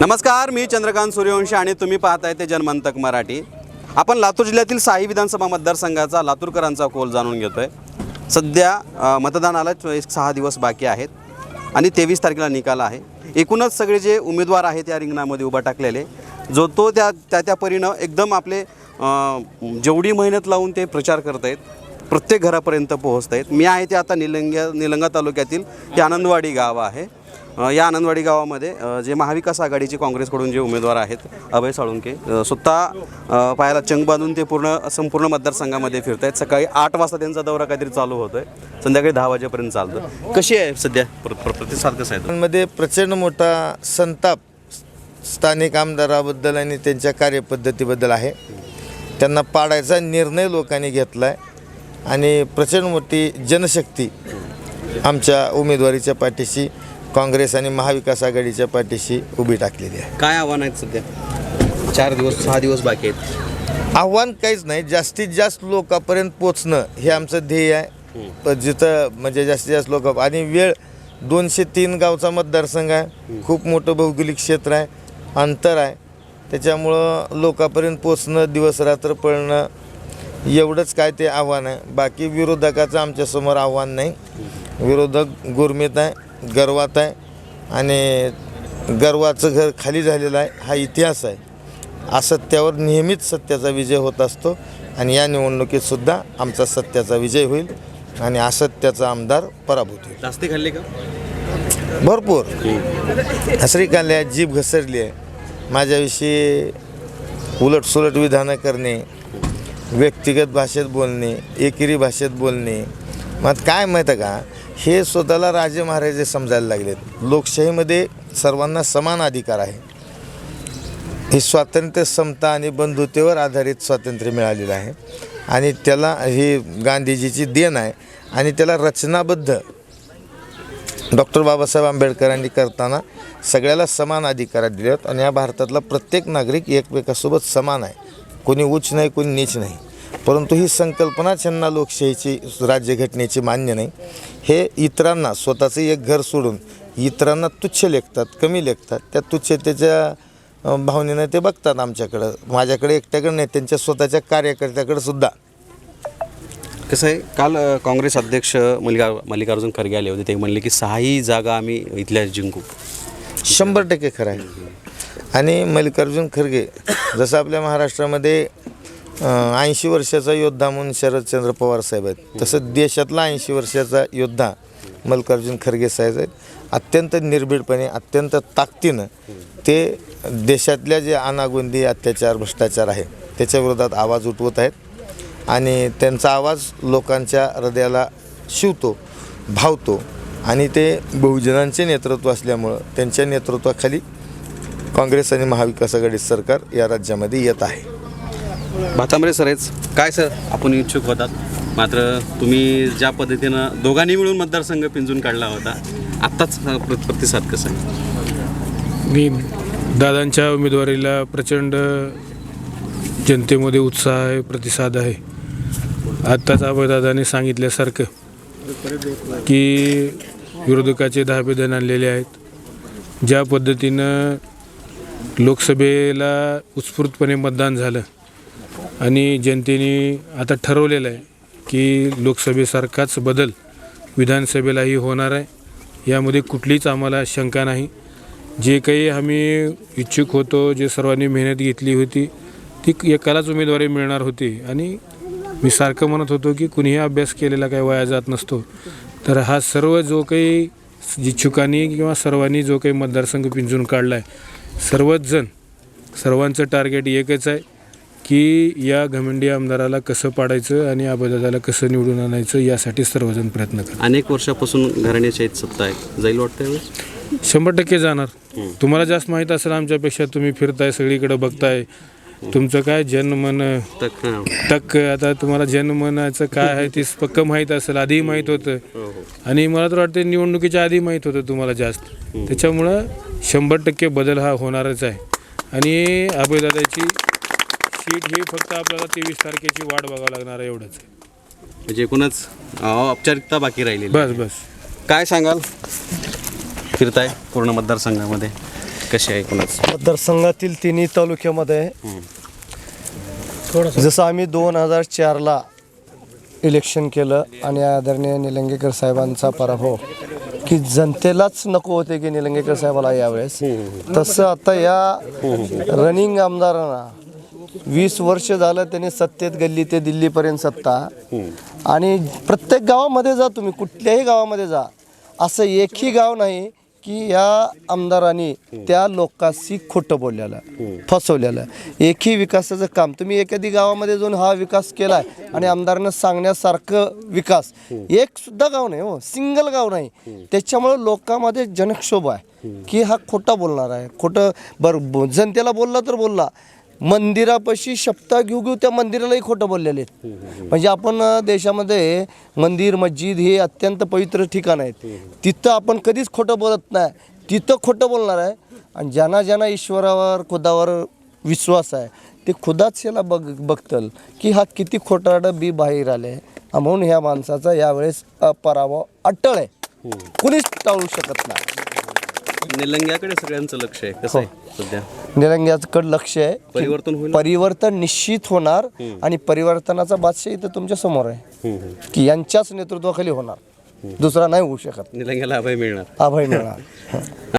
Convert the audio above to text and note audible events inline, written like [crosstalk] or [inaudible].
नमस्कार मी चंद्रकांत सूर्यवंशी आणि तुम्ही पाहताय ते जनमंतक मराठी. आपण लातूर जिल्ह्यातील साई विधानसभा मतदारसंघाचा लातूरकरांचा कोल जाणून घेतो आहे सध्या मतदानाला एक सहा दिवस बाकी आहेत आणि तेवीस तारखेला निकाल आहे. एकूणच सगळे जे उमेदवार आहेत या रिंगणामध्ये उभा टाकलेले जो तो त्या त्या त्या परीनं एकदम आपले जेवढी मेहनत लावून ते प्रचार करत आहेत प्रत्येक घरापर्यंत पोहोचत आहेत मी आहे ते आता निलंग्या निलंगा तालुक्यातील ते आनंदवाडी गाव आहे. या आनंदवाडी गावामध्ये जे महाविकास आघाडीचे काँग्रेसकडून जे उमेदवार आहेत अभय साळुंके स्वतः पायाला चंग बांधून ते पूर्ण संपूर्ण मतदारसंघामध्ये फिरत आहेत सकाळी आठ वाजता त्यांचा दौरा काहीतरी चालू होतोय. संध्याकाळी दहा वाजेपर्यंत चालतं. कशी आहे सध्या प्रतिसाद कसा आहे? मध्ये प्रचंड मोठा संताप स्थानिक आमदाराबद्दल आणि त्यांच्या कार्यपद्धतीबद्दल आहे. त्यांना पाडायचा निर्णय लोकांनी घेतला आहे आणि प्रचंड मोठी जनशक्ती आमच्या उमेदवारीच्या पाठीशी काँग्रेस आणि महाविकास आघाडीच्या पाठीशी उभी टाकलेली आहे. काय आव्हान आहेत सध्या? चार दिवस सहा दिवस बाकी आहेत. आव्हान काहीच नाही जास्तीत जास्त लोकांपर्यंत पोचणं हे आमचं ध्येय आहे. जिथं म्हणजे जास्तीत जास्त लोक आणि वेळ दोनशे तीन गावचा मतदारसंघ आहे. खूप मोठं भौगोलिक क्षेत्र आहे अंतर आहे. त्याच्यामुळं लोकांपर्यंत पोचणं दिवस रात्र पळणं एवढंच काय ते आव्हान आहे. बाकी विरोधकाचं आमच्यासमोर आव्हान नाही. विरोधक गुरमीत आहे गर्वात आहे आणि गर्वाचं घर खाली झालेलं आहे हा इतिहास आहे. असत्यावर नेहमीच सत्याचा विजय होत असतो आणि या निवडणुकीत सुद्धा आमचा सत्याचा विजय होईल आणि असत्याचा आमदार पराभूत होईल. जास्ती खाल्ले का? भरपूर. हसरी काढली आहे जीभ घसरली आहे. माझ्याविषयी उलटसुलट विधानं करणे व्यक्तिगत भाषेत बोलणे एकेरी भाषेत बोलणे. मग काय माहीत आहे का? हे स्वतःला राजे महाराजे समजायला लागलेत. लोकशाहीमध्ये सर्वांना समान अधिकार आहे. हे स्वातंत्र्य समता आणि बंधुतेवर आधारित स्वातंत्र्य मिळालेलं आहे. आणि त्याला ही गांधीजीची देण आहे. आणि त्याला रचनाबद्ध डॉक्टर बाबासाहेब आंबेडकरांनी करताना सगळ्याला समान अधिकार आहेत आणि या भारतातला प्रत्येक नागरिक एकमेकासोबत समान आहे. कोणी उच्च नाही कोणी नीच नाही. परंतु ही संकल्पनाच यांना लोकशाहीची राज्यघटनेची मान्य नाही. हे इतरांना स्वतःचं एक घर सोडून इतरांना तुच्छ लेखतात कमी लेखतात. त्या तुच्छतेच्या भावनेनं ते बघतात आमच्याकडं. माझ्याकडे एकट्याकडे नाही त्यांच्या स्वतःच्या कार्यकर्त्याकडे सुद्धा. कसं आहे काल काँग्रेस अध्यक्ष मल्लिका मल्लिकार्जुन खरगे आले होते. ते म्हणले की सहाही जागा आम्ही इथल्या जिंकू. शंभर टक्के खरं आहे. आणि मल्लिकार्जुन खरगे जसं आपल्या महाराष्ट्रामध्ये ऐंशी वर्षाचा योद्धा म्हणून शरदचंद्र पवार साहेब आहेत. तसं देशातला ऐंशी वर्षाचा योद्धा मल्लिकार्जुन खरगे साहेब आहेत. अत्यंत निर्भीडपणे अत्यंत ताकदीनं ते देशातल्या जे अनागोंदी अत्याचार भ्रष्टाचार आहे त्याच्या विरोधात आवाज उठवत आहेत आणि त्यांचा आवाज लोकांच्या हृदयाला शिवतो भावतो आणि ते बहुजनांचे नेतृत्व असल्यामुळं त्यांच्या नेतृत्वाखाली काँग्रेस आणि महाविकास आघाडी सरकार या राज्यामध्ये येत आहे. भातांबरे सर आहेच काय सर? आपण इच्छुक होतात. मात्र तुम्ही ज्या पद्धतीनं दोघांनी मिळून मतदारसंघ पिंजून काढला होता आत्ताच प्रतिसाद कसा मी दादांच्या उमेदवारीला प्रचंड जनतेमध्ये उत्साह आहे प्रतिसाद आहे. आत्ताच अभयदादांनी सांगितल्यासारखं की विरोधकाचे दहाबेदन आणलेले आहेत. ज्या पद्धतीनं लोकसभेला उत्स्फूर्तपणे मतदान झालं आणि जनतेने आता ठरवलेलं आहे की लोकसभेसारखाच बदल विधानसभेलाही होणार आहे. यामध्ये कुठलीच आम्हाला शंका नाही. जे काही आम्ही इच्छुक होतो जे सर्वांनी मेहनत घेतली होती ती एकालाच उमेदवारी मिळणार होती. आणि मी सारखं म्हणत होतो की कुणीही अभ्यास केलेला काही वाया जात नसतो. तर हा सर्व जो काही इच्छुकांनी किंवा सर्वांनी जो काही मतदारसंघ पिंजून काढला आहे सर्वच जण सर्वांचं टार्गेट एकच आहे. की या घमेंडी आमदाराला कसं पाडायचं आणि आबादादाला कसं निवडून आणायचं यासाठी सर्वजण प्रयत्न करतात. अनेक वर्षापासून घराण्याच्या सत्ता आहे. जाईल वाटतं यावेळेस? शंभर टक्के जाणार. तुम्हाला जास्त माहीत असेल आमच्यापेक्षा तुम्ही फिरताय सगळीकडे बघताय. तुमचं काय जनमन तर हां. टक आता तुम्हाला जनमनाचं काय आहे ते पक्क माहीत असेल आधीही माहीत होतं. हो हो. आणि मला तर वाटतं निवडणुकीच्या आधी माहीत होतं तुम्हाला जास्त. त्याच्यामुळं शंभर टक्के बदल हा होणारच आहे. आणि अभयदादाची सीट ही फक्त आपल्याला तेवीस तारखेची वाट बघावं लागणार आहे एवढंच. म्हणजे एकूणच अ, औपचारिकता बाकी राहिलेली बस बस. काय सांगाल? फिरताय पूर्ण मतदारसंघामध्ये? कशी आहे एकूणच? मतदारसंघातील तिन्ही तालुक्यामध्ये जसं आम्ही दोन हजार चारला इलेक्शन केलं आणि आदरणीय निलंगेकर साहेबांचा पराभव की जनतेलाच नको होते की निलंगेकर साहेबाला यावेळेस. तसं आता या रनिंग आमदारांना वीस वर्ष झालं त्याने सत्तेत गल्ली ते दिल्लीपर्यंत सत्ता. आणि प्रत्येक गावामध्ये जा तुम्ही कुठल्याही गावामध्ये जा. असं एकही गाव नाही की या आमदारांनी त्या लोकांशी खोटं बोललेलं फसवलेलं. एकही विकासाचं काम. तुम्ही एखादी गावामध्ये जाऊन हा विकास केलाय आणि आमदारांना सांगण्यासारखं विकास. एक सुद्धा गाव नाही हो सिंगल गाव नाही. त्याच्यामुळे लोकांमध्ये जनक्षोभ आहे की हा खोटा बोलणार आहे. खोटं बरं जनतेला बोलला तर बोलला. मंदिरापाशी शपथा घेऊ घेऊ त्या मंदिरालाही खोटं बोललेले आहेत. म्हणजे आपण देशामध्ये मंदिर मस्जिद हे अत्यंत पवित्र ठिकाण आहेत. तिथं आपण कधीच खोटं बोलत नाही. तिथं खोटं बोलणार आहे. आणि ज्यांना ज्यांना ईश्वरावर खुदावर विश्वास आहे ते खुदाच याला बघ बघतल की हा किती खोटारडं बी बाहेर आले म्हणून ह्या माणसाचा यावेळेस पराभव अट्टळ आहे. कुणीच टाळू शकत नाही. निलंग्याकडे सगळ्यांचं लक्ष आहे. कसं आहे सध्या? निरंग्याकडे लक्ष आहे परिवर्तन होईल? परिवर्तन निश्चित होणार आणि परिवर्तनाचा बादशाह इथं तुमच्यासमोर आहे की यांच्याच नेतृत्वाखाली होणार. दुसरा नाही होऊ शकत. निलंग्याला अभय मिळणार. अभय मिळणार. [laughs]